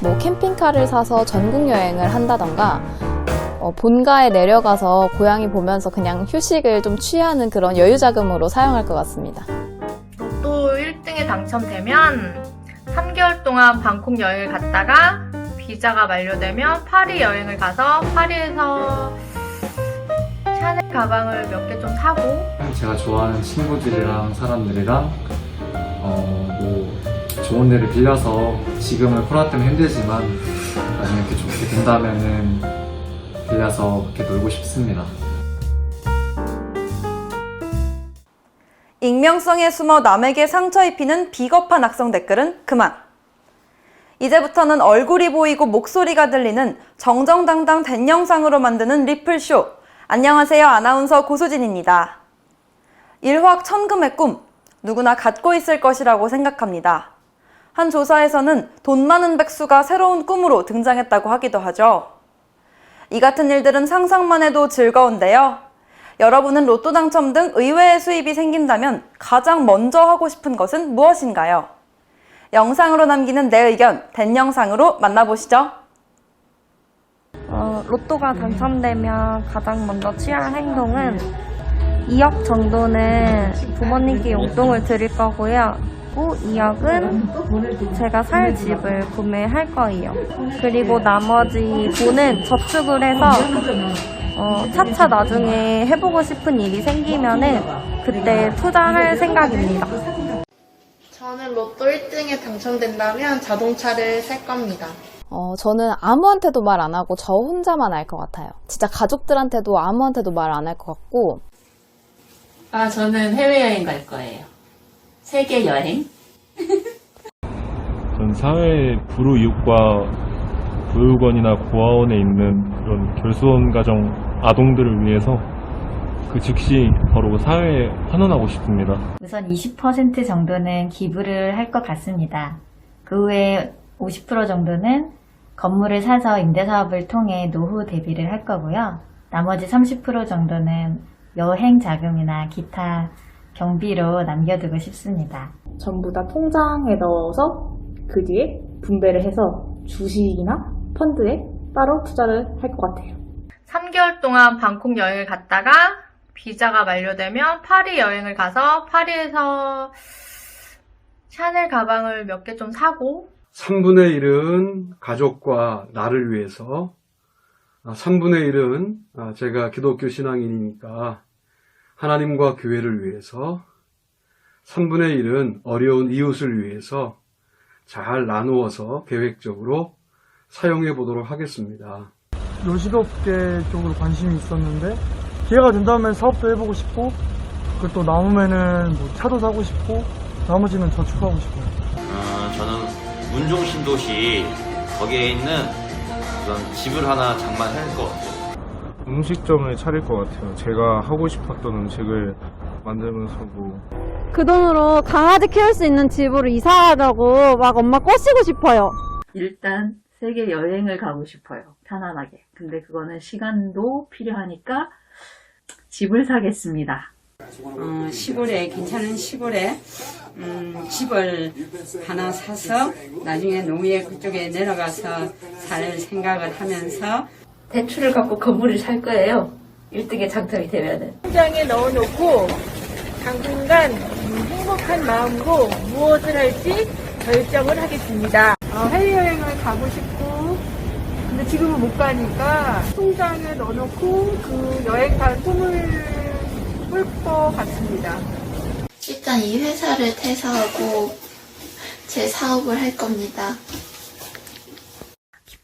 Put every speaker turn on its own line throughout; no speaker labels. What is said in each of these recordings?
뭐 캠핑카를 사서 전국 여행을 한다던가 어, 본가에 내려가서 고양이 보면서 그냥 휴식을 좀 취하는 그런 여유 자금으로 사용할 것 같습니다.
로또 1등에 당첨되면 3개월 동안 방콕 여행을 갔다가 비자가 만료되면 파리 여행을 가서 파리에서 샤넬 가방을 몇 개 좀 사고
제가 좋아하는 친구들이랑 사람들이랑 어, 뭐 좋은 데를 빌려서 지금은 코로나 때문에 힘들지만 나중에 이렇게 좋게 된다면은 빌려서 이렇게 놀고 싶습니다.
익명성에 숨어 남에게 상처 입히는 비겁한 악성 댓글은 그만. 이제부터는 얼굴이 보이고 목소리가 들리는 정정당당 된 영상으로 만드는 리플쇼. 안녕하세요. 아나운서 고수진입니다. 일확천금의 꿈. 누구나 갖고 있을 것이라고 생각합니다. 한 조사에서는 돈 많은 백수가 새로운 꿈으로 등장했다고 하기도 하죠. 이 같은 일들은 상상만 해도 즐거운데요. 여러분은 로또 당첨 등 의외의 수입이 생긴다면 가장 먼저 하고 싶은 것은 무엇인가요? 영상으로 남기는 내 의견, 된 영상으로 만나보시죠.
어, 로또가 당첨되면 가장 먼저 취할 행동은 2억 정도는 부모님께 용돈을 드릴 거고요. 또 2억은 제가 살 집을 구매할 거예요. 그리고 나머지 돈은 저축을 해서 어, 차차 나중에 해보고 싶은 일이 생기면은 그때 투자할 생각입니다.
저는 로또 1등에 당첨된다면 자동차를 살 겁니다.
어, 저는 아무한테도 말 안 하고 저 혼자만 알 것 같아요. 진짜 가족들한테도 아무한테도 말 안 할 것 같고
아, 저는 해외여행 갈 거예요. 세계 여행?
전 사회 불우이웃과 보육원이나 고아원에 있는 그런 결손 가정 아동들을 위해서 그 즉시 바로 사회에 환원하고 싶습니다.
우선 20% 정도는 기부를 할 것 같습니다. 그 외에 50% 정도는 건물을 사서 임대사업을 통해 노후 대비를 할 거고요. 나머지 30% 정도는 여행 자금이나 기타 경비로 남겨두고 싶습니다.
전부 다 통장에 넣어서 그 뒤에 분배를 해서 주식이나 펀드에 따로 투자를 할 것 같아요.
3개월 동안 방콕 여행을 갔다가 비자가 만료되면 파리 여행을 가서 파리에서 샤넬 가방을 몇 개 좀 사고
3분의 1은 가족과 나를 위해서, 3분의 1은 제가 기독교 신앙인이니까 하나님과 교회를 위해서, 3분의 1은 어려운 이웃을 위해서 잘 나누어서 계획적으로 사용해 보도록 하겠습니다.
요식업계 쪽으로 관심이 있었는데 기회가 된다면 사업도 해보고 싶고 그리고 또 남으면은 뭐 차도 사고 싶고 나머지는 저축하고 싶어요.
어, 저는 문종 신도시 거기에 있는 그런 집을 하나 장만할 것 같아요.
음식점을 차릴 것 같아요. 제가 하고 싶었던 음식을 만들면서 뭐
그 돈으로 강아지 키울 수 있는 집으로 이사하자고 막 엄마 꼬시고 싶어요.
일단 세계 여행을 가고 싶어요. 편안하게. 근데 그거는 시간도 필요하니까 집을 사겠습니다.
어, 시골에 괜찮은 시골에 음, 집을 하나 사서 나중에 노예 그쪽에 내려가서 살 생각을 하면서
대출을 갖고 건물을 살 거예요. 1등에 당첨이 되면은.
통장에 넣어놓고 당분간 음, 행복한 마음으로 무엇을 할지 결정을 하겠습니다. 어, 해외여행을 가고 싶고 근데 지금은 못 가니까 통장에 넣어놓고 그 여행 갈 꿈을 꿀 것 같습니다.
일단 이 회사를 퇴사하고 제 사업을 할 겁니다.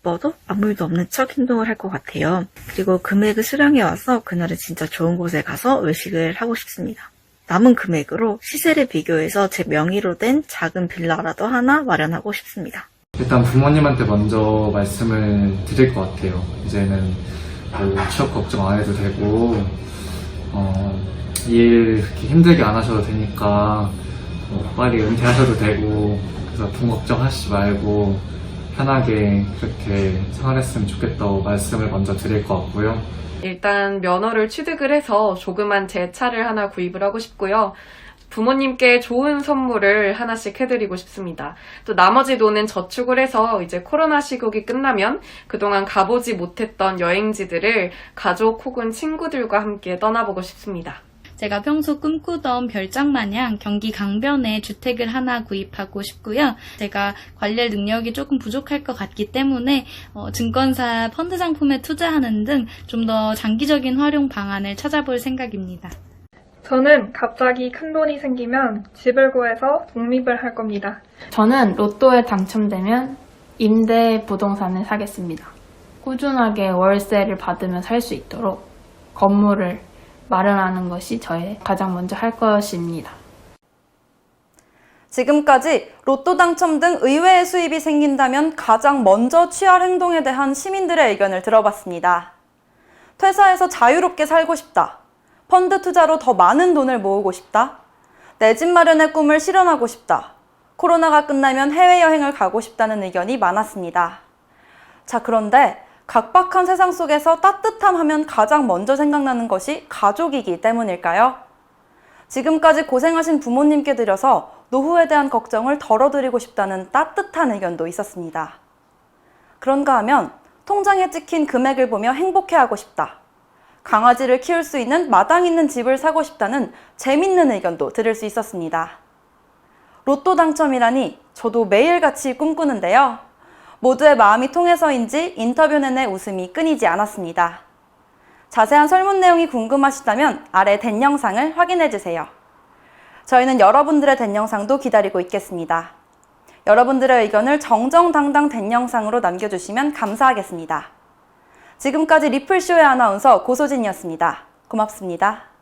기뻐도 아무 일도 없는 척 행동을 할 것 같아요. 그리고 금액을 수령해 와서 그날은 진짜 좋은 곳에 가서 외식을 하고 싶습니다. 남은 금액으로 시세를 비교해서 제 명의로 된 작은 빌라라도 하나 마련하고 싶습니다.
일단 부모님한테 먼저 말씀을 드릴 것 같아요. 이제는 뭐 취업 걱정 안 해도 되고, 어, 일 그렇게 힘들게 안 하셔도 되니까, 뭐 빨리 은퇴하셔도 되고, 그래서 돈 걱정하시지 말고, 편하게 그렇게 생활했으면 좋겠다고 말씀을 먼저 드릴 것 같고요.
일단 면허를 취득을 해서 조그만 제 차를 하나 구입을 하고 싶고요. 부모님께 좋은 선물을 하나씩 해드리고 싶습니다. 또 나머지 돈은 저축을 해서 이제 코로나 시국이 끝나면 그동안 가보지 못했던 여행지들을 가족 혹은 친구들과 함께 떠나보고 싶습니다.
제가 평소 꿈꾸던 별장 마냥 경기 강변에 주택을 하나 구입하고 싶고요. 제가 관리할 능력이 조금 부족할 것 같기 때문에 어, 증권사 펀드 상품에 투자하는 등 좀 더 장기적인 활용 방안을 찾아볼 생각입니다.
저는 갑자기 큰 돈이 생기면 집을 구해서 독립을 할 겁니다.
저는 로또에 당첨되면 임대 부동산을 사겠습니다. 꾸준하게 월세를 받으며 살 수 있도록 건물을 마련하는 것이 저의 가장 먼저 할 것입니다.
지금까지 로또 당첨 등 의외의 수입이 생긴다면 가장 먼저 취할 행동에 대한 시민들의 의견을 들어봤습니다. 퇴사해서 자유롭게 살고 싶다. 펀드 투자로 더 많은 돈을 모으고 싶다. 내 집 마련의 꿈을 실현하고 싶다. 코로나가 끝나면 해외여행을 가고 싶다는 의견이 많았습니다. 자, 그런데 각박한 세상 속에서 따뜻함 하면 가장 먼저 생각나는 것이 가족이기 때문일까요? 지금까지 고생하신 부모님께 드려서 노후에 대한 걱정을 덜어드리고 싶다는 따뜻한 의견도 있었습니다. 그런가 하면 통장에 찍힌 금액을 보며 행복해하고 싶다. 강아지를 키울 수 있는 마당 있는 집을 사고 싶다는 재밌는 의견도 들을 수 있었습니다. 로또 당첨이라니 저도 매일같이 꿈꾸는데요. 모두의 마음이 통해서인지 인터뷰 내내 웃음이 끊이지 않았습니다. 자세한 설문 내용이 궁금하시다면 아래 된 영상을 확인해 주세요. 저희는 여러분들의 된 영상도 기다리고 있겠습니다. 여러분들의 의견을 정정당당 된 영상으로 남겨주시면 감사하겠습니다. 지금까지 리플쇼의 아나운서 고소진이었습니다. 고맙습니다.